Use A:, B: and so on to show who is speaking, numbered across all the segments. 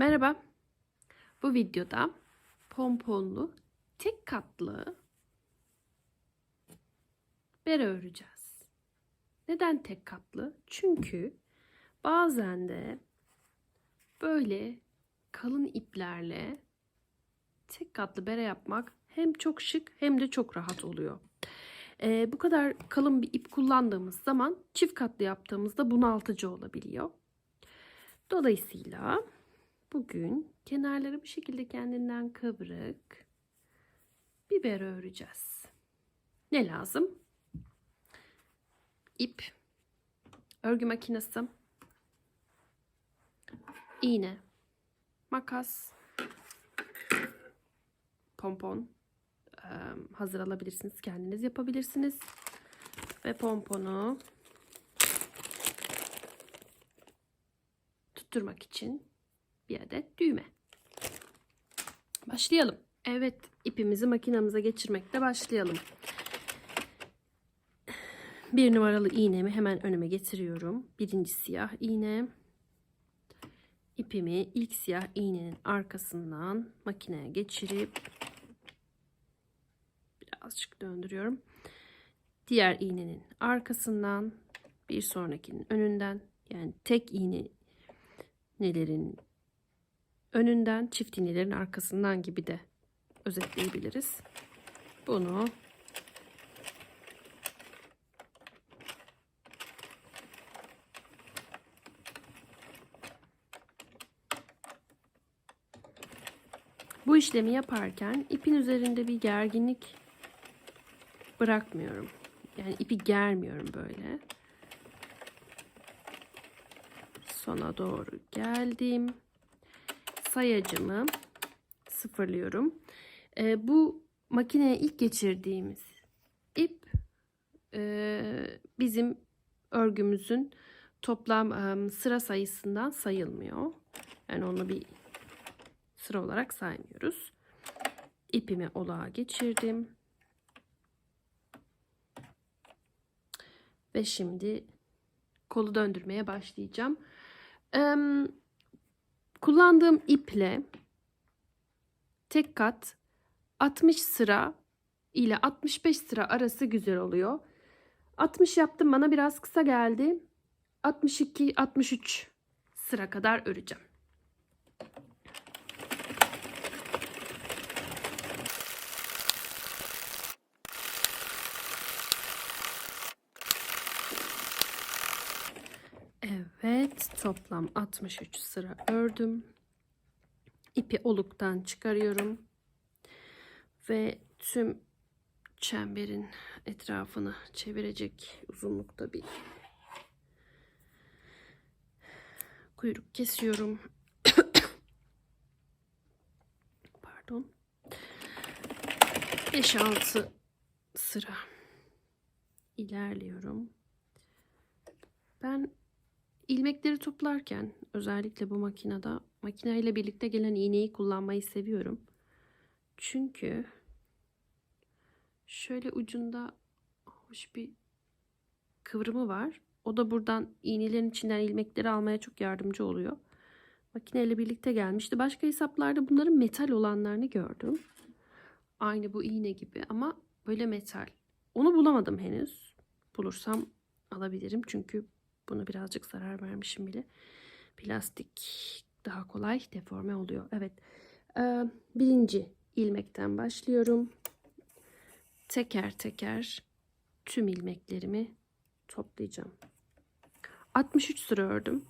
A: Merhaba. Bu videoda pomponlu tek katlı bere öreceğiz. Neden tek katlı? Çünkü bazen de böyle kalın iplerle tek katlı bere yapmak hem çok şık hem de çok rahat oluyor. Ee, bu kadar kalın bir ip kullandığımız zaman çift katlı yaptığımızda bunaltıcı olabiliyor. Dolayısıyla bugün kenarları bu şekilde kendinden kıvrık biber öreceğiz. Ne lazım? İp, örgü makinesi, iğne, makas, pompon hazır alabilirsiniz. Kendiniz yapabilirsiniz. Ve pomponu tutturmak için bir adet düğme. Başlayalım. Evet, ipimizi makinamıza geçirmekle başlayalım. Bir numaralı iğnemi hemen önüme getiriyorum. Birinci siyah iğne. İpimi ilk siyah iğnenin arkasından makineye geçirip birazcık döndürüyorum. Diğer iğnenin arkasından bir sonrakinin önünden yani tek iğne iğnelerin önünden çift iğnelerin arkasından gibi de özetleyebiliriz. Bunu bu işlemi yaparken ipin üzerinde bir gerginlik bırakmıyorum. Yani ipi germiyorum böyle. Sona doğru geldim. Sayacımı sıfırlıyorum. Ee, bu makineye ilk geçirdiğimiz ip e, bizim örgümüzün toplam e, sıra sayısından sayılmıyor. Yani onu bir sıra olarak saymıyoruz. İpimi olağa geçirdim. Ve şimdi kolu döndürmeye başlayacağım. Ee, kullandığım iple tek kat 60 sıra ile 65 sıra arası güzel oluyor. 60 yaptım bana biraz kısa geldi. 62 63 sıra kadar öreceğim. Evet, toplam 63 sıra ördüm. İpi oluktan çıkarıyorum. Ve tüm çemberin etrafını çevirecek uzunlukta bir kuyruk kesiyorum. Pardon. 5-6 sıra ilerliyorum. Ben ilmekleri toplarken özellikle bu makinede makineyle birlikte gelen iğneyi kullanmayı seviyorum. Çünkü şöyle ucunda hoş bir kıvrımı var. O da buradan iğnelerin içinden ilmekleri almaya çok yardımcı oluyor. Makineyle birlikte gelmişti. Başka hesaplarda bunların metal olanlarını gördüm. Aynı bu iğne gibi ama böyle metal. Onu bulamadım henüz. Bulursam alabilirim çünkü bunu birazcık zarar vermişim bile. Plastik daha kolay deforme oluyor. Evet. Ee, birinci ilmekten başlıyorum. Teker teker tüm ilmeklerimi toplayacağım. 63 sıra ördüm.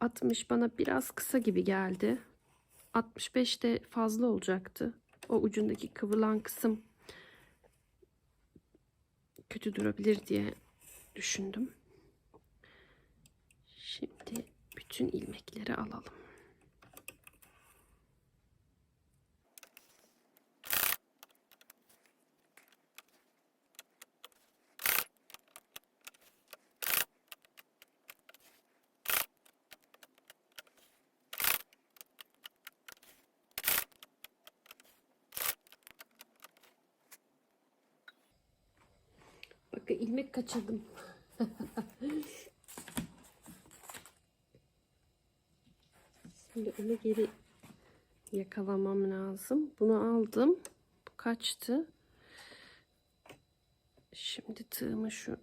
A: 60 bana biraz kısa gibi geldi. 65 de fazla olacaktı. O ucundaki kıvrılan kısım kötü durabilir diye düşündüm. Şimdi bütün ilmekleri alalım. Bakın ilmek kaçırdım. Şimdi onu geri yakalamam lazım. Bunu aldım. Bu kaçtı? Şimdi tığımı şu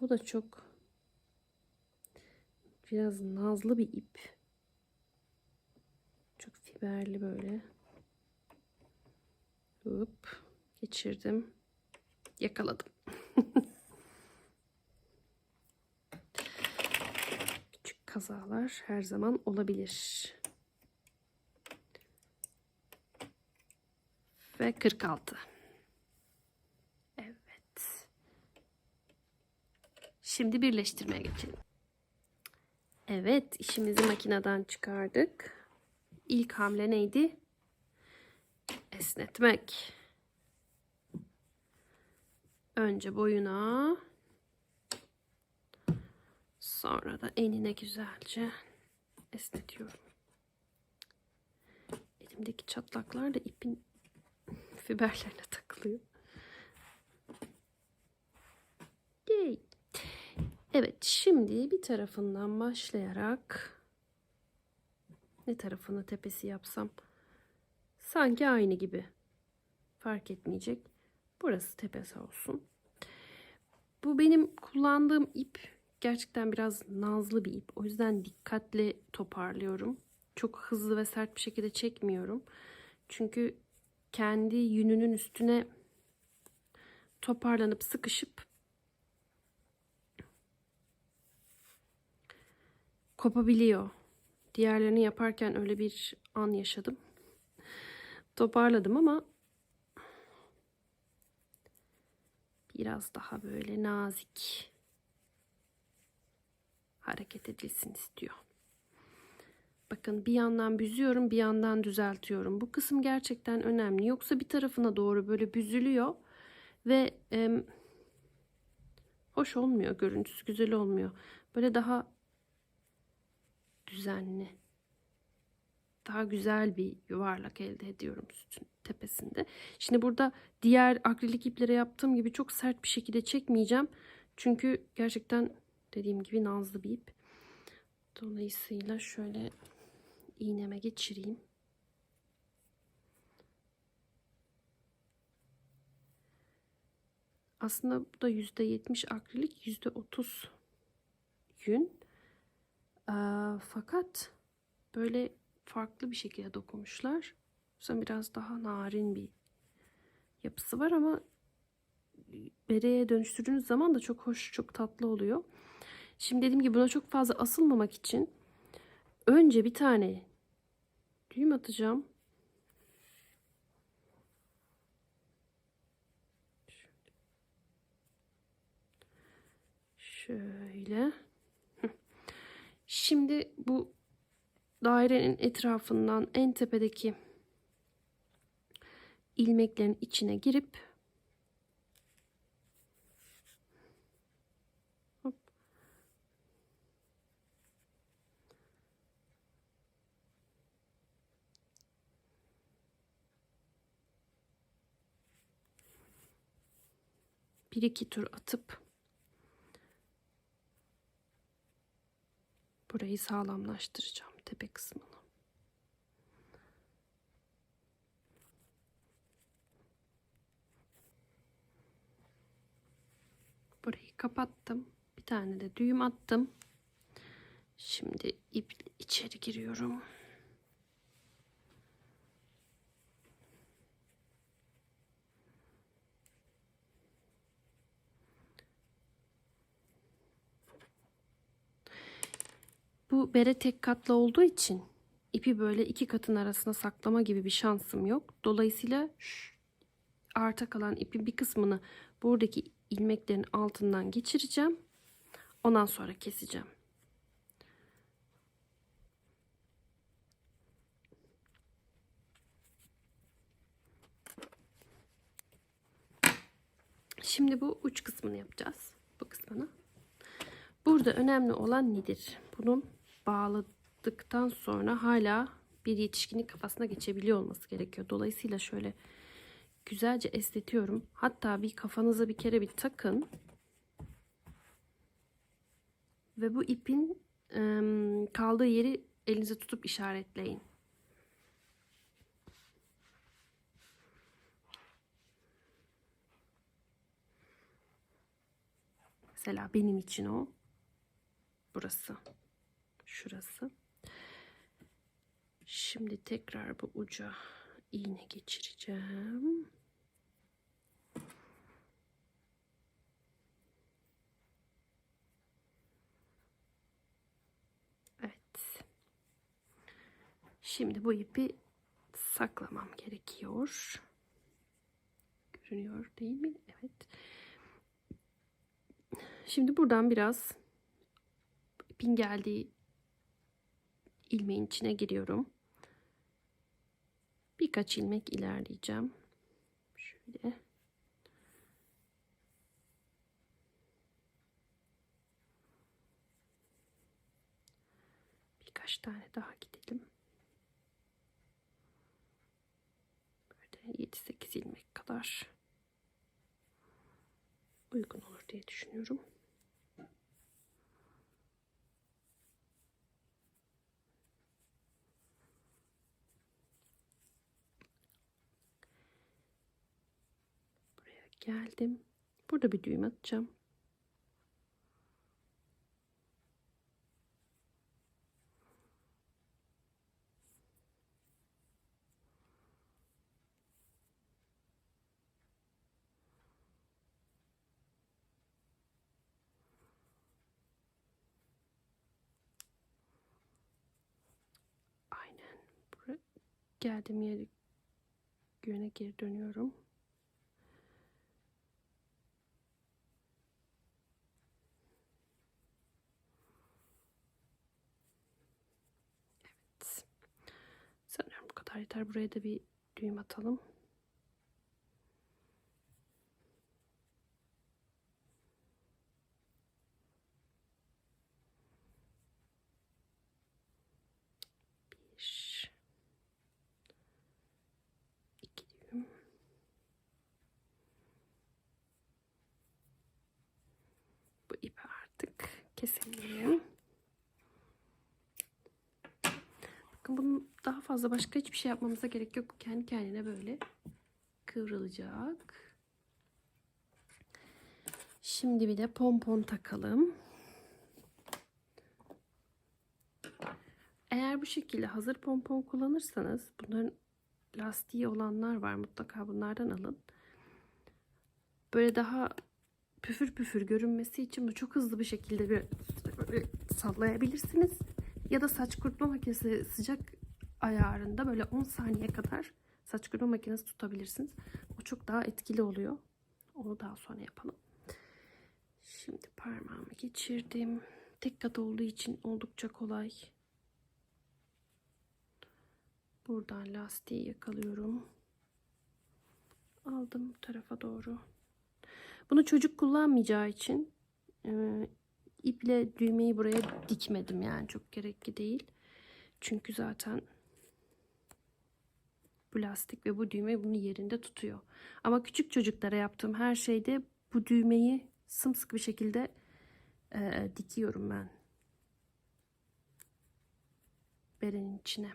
A: Bu da çok biraz nazlı bir ip. Çok fiberli böyle. Hop geçirdim. Yakaladım. Küçük kazalar her zaman olabilir. Ve 46. Evet. Şimdi birleştirmeye geçelim. Evet, işimizi makineden çıkardık. İlk hamle neydi? Esnetmek. Önce boyuna, sonra da enine güzelce esnetiyorum. Elimdeki çatlaklar da ipin fiberlerine takılıyor. Yay. Evet, şimdi bir tarafından başlayarak ne tarafını tepesi yapsam sanki aynı gibi fark etmeyecek. Burası tepesi olsun. Bu benim kullandığım ip gerçekten biraz nazlı bir ip. O yüzden dikkatli toparlıyorum. Çok hızlı ve sert bir şekilde çekmiyorum. Çünkü kendi yününün üstüne toparlanıp sıkışıp kopabiliyor. Diğerlerini yaparken öyle bir an yaşadım. Toparladım ama biraz daha böyle nazik hareket edilsin istiyor. Bakın bir yandan büzüyorum bir yandan düzeltiyorum. Bu kısım gerçekten önemli. Yoksa bir tarafına doğru böyle büzülüyor ve e, hoş olmuyor. Görüntüsü güzel olmuyor. Böyle daha düzenli. Daha güzel bir yuvarlak elde ediyorum sütün tepesinde. Şimdi burada diğer akrilik iplere yaptığım gibi çok sert bir şekilde çekmeyeceğim. Çünkü gerçekten dediğim gibi nazlı bir ip. Dolayısıyla şöyle iğneme geçireyim. Aslında bu da %70 akrilik, %30 yün. Ee, fakat böyle farklı bir şekilde dokunmuşlar. Sonra biraz daha narin bir yapısı var ama bereye dönüştürdüğünüz zaman da çok hoş, çok tatlı oluyor. Şimdi dediğim gibi buna çok fazla asılmamak için önce bir tane düğüm atacağım. Şöyle. Şimdi bu dairenin etrafından en tepedeki ilmeklerin içine girip hop, bir iki tur atıp burayı sağlamlaştıracağım tepe kısmını. Burayı kapattım. Bir tane de düğüm attım. Şimdi ip içeri giriyorum. Bu bere tek katlı olduğu için ipi böyle iki katın arasına saklama gibi bir şansım yok. Dolayısıyla arta kalan ipin bir kısmını buradaki ilmeklerin altından geçireceğim. Ondan sonra keseceğim. Şimdi bu uç kısmını yapacağız. Bu kısmını. Burada önemli olan nedir? Bunun bağladıktan sonra hala bir yetişkinin kafasına geçebiliyor olması gerekiyor. Dolayısıyla şöyle güzelce esnetiyorum. Hatta bir kafanıza bir kere bir takın. Ve bu ipin kaldığı yeri elinize tutup işaretleyin. Mesela benim için o burası. Şurası. Şimdi tekrar bu uca iğne geçireceğim. Evet. Şimdi bu ipi saklamam gerekiyor. Görünüyor değil mi? Evet. Şimdi buradan biraz ipin geldiği ilmeğin içine giriyorum. Birkaç ilmek ilerleyeceğim. Şöyle. Birkaç tane daha gidelim. Böyle 7-8 ilmek kadar uygun olur diye düşünüyorum. Buraya geldim. Burada bir düğüm atacağım. Aynen. Geldim yere yöne geri dönüyorum. Evet. Kadar yeter. Buraya da bir düğüm atalım. Bir. iki düğüm. Bu ipi artık keselim. Bakın bunun daha fazla başka hiçbir şey yapmamıza gerek yok. Kendi kendine böyle kıvrılacak. Şimdi bir de pompon takalım. Eğer bu şekilde hazır pompon kullanırsanız bunların lastiği olanlar var. Mutlaka bunlardan alın. Böyle daha püfür püfür görünmesi için bu çok hızlı bir şekilde bir sallayabilirsiniz. Ya da saç kurutma makinesi sıcak ayarında böyle 10 saniye kadar saç kurutma makinesi tutabilirsiniz. O çok daha etkili oluyor. Onu daha sonra yapalım. Şimdi parmağımı geçirdim. Tek kat olduğu için oldukça kolay. Buradan lastiği yakalıyorum. Aldım bu tarafa doğru. Bunu çocuk kullanmayacağı için iple düğmeyi buraya dikmedim yani çok gerekli değil. Çünkü zaten bu lastik ve bu düğme bunu yerinde tutuyor. Ama küçük çocuklara yaptığım her şeyde bu düğmeyi sımsıkı bir şekilde e, dikiyorum ben. Berenin içine.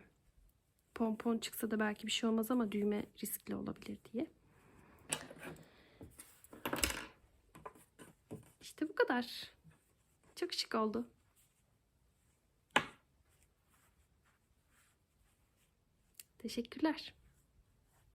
A: Pompon çıksa da belki bir şey olmaz ama düğme riskli olabilir diye. İşte bu kadar. Çok şık oldu. Teşekkürler.